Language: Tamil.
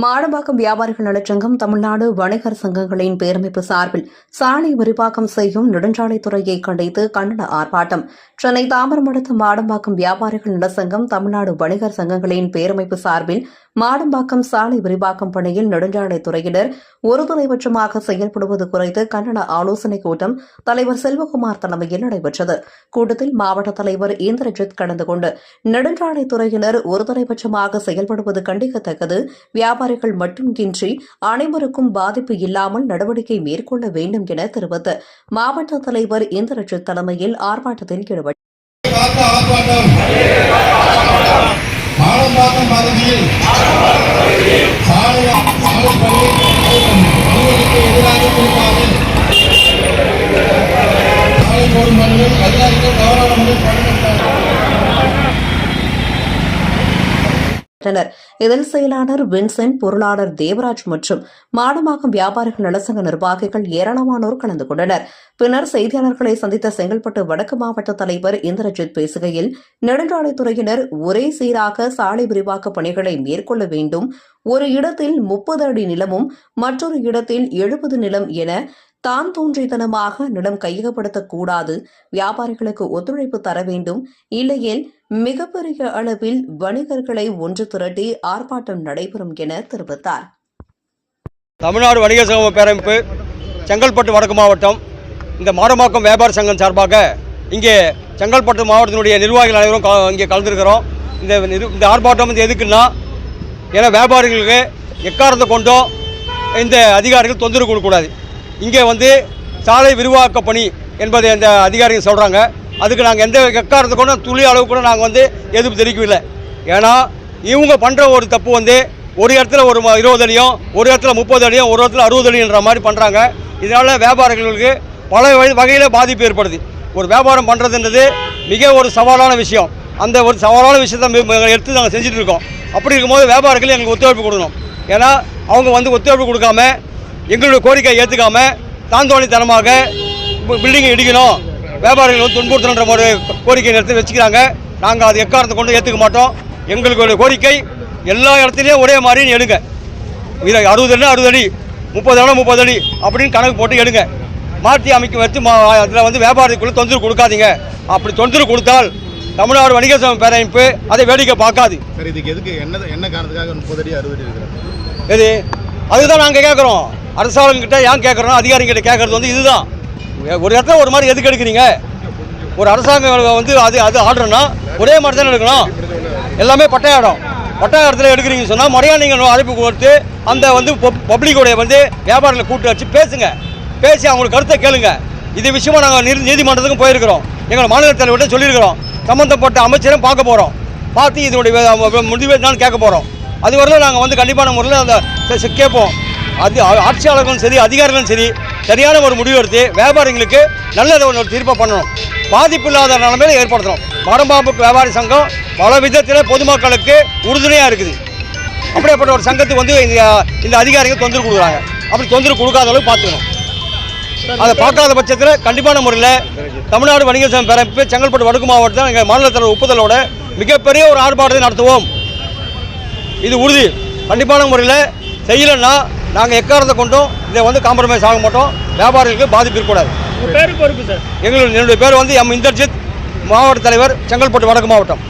மாடம்பாக்கம் வியாபாரிகள் நலச்சங்கம் தமிழ்நாடு வணிகர் சங்கங்களின் பேரமைப்பு சார்பில் சாலை விரிவாக்கம் செய்யும் நெடுஞ்சாலைத்துறையை கண்டித்து கண்டன ஆர்ப்பாட்டம். சென்னை தாம்பரம் அடுத்த மாடம்பாக்கம் வியாபாரிகள் நலச்சங்கம் தமிழ்நாடு வணிகர் சங்கங்களின் பேரமைப்பு சார்பில் மாடம்பாக்கம் சாலை விரிவாக்கம் பணியில் நெடுஞ்சாலைத்துறையினர் ஒருதலைபட்சமாக செயல்படுவது குறித்து கண்டன ஆலோசனைக் கூட்டம் தலைவர் செல்வகுமார் தலைமையில் நடைபெற்றது. கூட்டத்தில் மாவட்ட தலைவர் இந்திரஜித் கலந்து கொண்டு நெடுஞ்சாலைத்துறையினர் ஒருதலைபட்சமாக செயல்படுவது கண்டிக்கத்தக்கது. வியாபாரிகள் மட்டுமின்றி அனைவருக்கும் பாதிப்பு இல்லாமல் நடவடிக்கை மேற்கொள்ள வேண்டும் என தெரிவித்து மாவட்ட தலைவர் இந்திரஜித் தலைமையில் ஆர்ப்பாட்டத்தில் ஈடுபட்டார் அதிகாரிகள் ஆர்ப்பாட்டம் மாடம்பாக்கம் பகுதியில் சாலை சாலை பணி அனுமதிக்கு எதிராக குறிப்பாக சாலை போடும் பணிகள் அதிகாரிகள் தவறான முறையில் பணியிட்டார் பெற்றனர் இதில் செயலாளர் வின்சென்ட் பொருளாளர் தேவராஜ் மற்றும் மாடமாகும் வியாபாரிகள் நலசங்க நிர்வாகிகள் ஏராளமானோர் கலந்து கொண்டனர். பின்னர் செய்தியாளர்களை சந்தித்த செங்கல்பட்டு வடக்கு மாவட்ட தலைவர் இந்திரஜித் பேசுகையில் நெடுஞ்சாலைத்துறையினர் ஒரே சீராக சாலை விரிவாக்க பணிகளை மேற்கொள்ள வேண்டும். ஒரு இடத்தில் முப்பது அடி நிலமும் மற்றொரு இடத்தில் எழுபது நிலம் என தான் தோன்றித்தனமாக நிலம் கையகப்படுத்தக்கூடாது. வியாபாரிகளுக்கு ஒத்துழைப்பு தர வேண்டும். இல்லையேல் மிகப்பெரிய அளவில் வணிகர்களை ஒன்று திரட்டி ஆர்ப்பாட்டம் நடைபெறும் என தெரிவித்தார். தமிழ்நாடு வணிகர் சங்க பேரமைப்பு செங்கல்பட்டு வடக்கு மாவட்டம் இந்த மாடமாக்கம் வியாபார சங்கம் சார்பாக இங்கே செங்கல்பட்டு மாவட்டத்தினுடைய நிர்வாகிகள் அனைவரும் இங்கே கலந்துருக்கிறோம். இந்த இந்த ஆர்ப்பாட்டம் வந்து எதுக்குன்னா ஏன்னா வியாபாரிகளுக்கு எக்காரத்தை கொண்டும் இந்த அதிகாரிகள் தொந்தரவு கொடுக்கக்கூடாது. இங்கே வந்து சாலை விரிவாக்க பணி என்பதை அந்த அதிகாரிகள் சொல்கிறாங்க அதுக்கு நாங்கள் எந்த எக்காரணத்தை கூட துளி அளவு கூட நாங்கள் வந்து எதிர்ப்பு தெரிவிக்கவில்லை. ஏன்னா இவங்க பண்ணுற ஒரு தப்பு வந்து ஒரு இடத்துல ஒரு இருபது அடியும் ஒரு இடத்துல முப்பது அடியும் ஒரு இடத்துல அறுபது அடின்ற மாதிரி பண்ணுறாங்க இதனால் வியாபாரிகளுக்கு பல வகையில் பாதிப்பு ஏற்படுது. ஒரு வியாபாரம் பண்ணுறதுன்றது மிக ஒரு சவாலான விஷயம். அந்த ஒரு சவாலான விஷயத்தை எடுத்து நாங்கள் செஞ்சுட்டு இருக்கோம். அப்படி இருக்கும்போது வியாபாரிகள் எங்களுக்கு ஒத்துழைப்பு கொடுக்கணும். ஏன்னா அவங்க வந்து ஒத்துழைப்பு கொடுக்காம எங்களுடைய கோரிக்கையை ஏற்றுக்காம தாந்தோணித்தனமாக பில்டிங்கை இடிக்கணும். வியாபாரிகள் துன்புறுத்தணுன்ற ஒரு கோரிக்கையை எடுத்து வச்சுக்கிறாங்க. நாங்கள் அது எக்காரணத்தை கொண்டு ஏற்றுக்க மாட்டோம். எங்களுடைய கோரிக்கை எல்லா இடத்துலையும் ஒரே மாதிரி நீ எடுங்க. இதை அறுபது அடி அறுபது அடி முப்பது அடி முப்பது அடி அப்படின்னு கணக்கு போட்டு எடுங்க. மாற்றி அமைக்க வச்சு அதில் வந்து வியாபாரிக்குள்ளே தொந்தரவு கொடுக்காதீங்க. அப்படி தொந்தரவு கொடுத்தால் தமிழ்நாடு வணிகர் சங்க பேரமைப்பு அதை வேடிக்கை பார்க்காது. சரி இதுக்கு எதுக்கு என்ன என்ன காரணத்துக்காக முப்பது அடி அறுபது அடி எது? அதுதான் நாங்கள் கேட்குறோம் அரசாங்கக்கிட்ட ஏன் கேட்குறோம் அதிகாரிகிட்ட கேட்குறது வந்து இதுதான். ஒரு இடத்துல ஒரு மாதிரி எதுக்கு எடுக்கிறீங்க? ஒரு அரசாங்கம் வந்து அது அது ஆர்டர்னா ஒரே மாதிரி தானே எடுக்கணும்? எல்லாமே பட்டய இடம் பட்டய இடத்துல எடுக்கிறீங்கன்னு சொன்னால் முறையாக நீங்கள் அழைப்பு கொடுத்து அந்த வந்து பப்ளிக்கோடைய வந்து வியாபாரிகளை கூட்டு வச்சு பேசுங்க. பேசி அவங்களுக்கு கருத்தை கேளுங்க. இது விஷயமா நாங்கள் நீதிமன்றத்துக்கும் போயிருக்கிறோம். எங்கள் மாநில தலைவர்கிட்ட சொல்லியிருக்கிறோம். சம்மந்தப்பட்ட அமைச்சரும் பார்க்க போகிறோம் பார்த்து இதனுடைய முடிவு என்னன்னு கேட்க போகிறோம் அது வரல நாங்கள் வந்து கண்டிப்பான முறையில் அந்த கேட்போம். அது ஆட்சியாளர்களும் சரி அதிகாரிகளும் சரி சரியான ஒரு முடிவு எடுத்து வியாபாரிகளுக்கு நல்ல ஒரு தீர்ப்பை பண்ணணும். பாதிப்பு இல்லாத நிலைமையில ஏற்படுத்தணும். மரம்பாம்புக்கு வியாபாரி சங்கம் பல விதத்தில் பொதுமக்களுக்கு உறுதுணையாக இருக்குது. அப்படியேப்பட்ட ஒரு சங்கத்துக்கு வந்து இந்த இந்த அதிகாரிகள் தொந்தரவு கொடுக்குறாங்க. அப்படி தொந்தரவு கொடுக்காத அளவுக்கு பார்த்துக்கணும். அதை பார்க்காத பட்சத்தில் கண்டிப்பான முறையில் தமிழ்நாடு வணிகர் சங்கம் பிறப்பு செங்கல்பட்டு வடக்கு மாவட்டத்தில் எங்கள் மாநிலத்தில் ஒப்புதலோட மிகப்பெரிய ஒரு ஆர்ப்பாட்டத்தை நடத்துவோம். இது உறுதி. கண்டிப்பான முறையில் செய்யலைன்னா நாங்கள் எக்காரணத்தை கொண்டும் இதை வந்து காம்ப்ரமைஸ் ஆக மாட்டோம். வியாபாரிகளுக்கு பாதிப்பு இருக்கக்கூடாது. பேரு பொறுப்பு சார். எங்களுடைய என்னுடைய பேர் வந்து எம் இந்தர்ஜித் மாவட்ட தலைவர் செங்கல்பட்டு வடக்கு மாவட்டம்.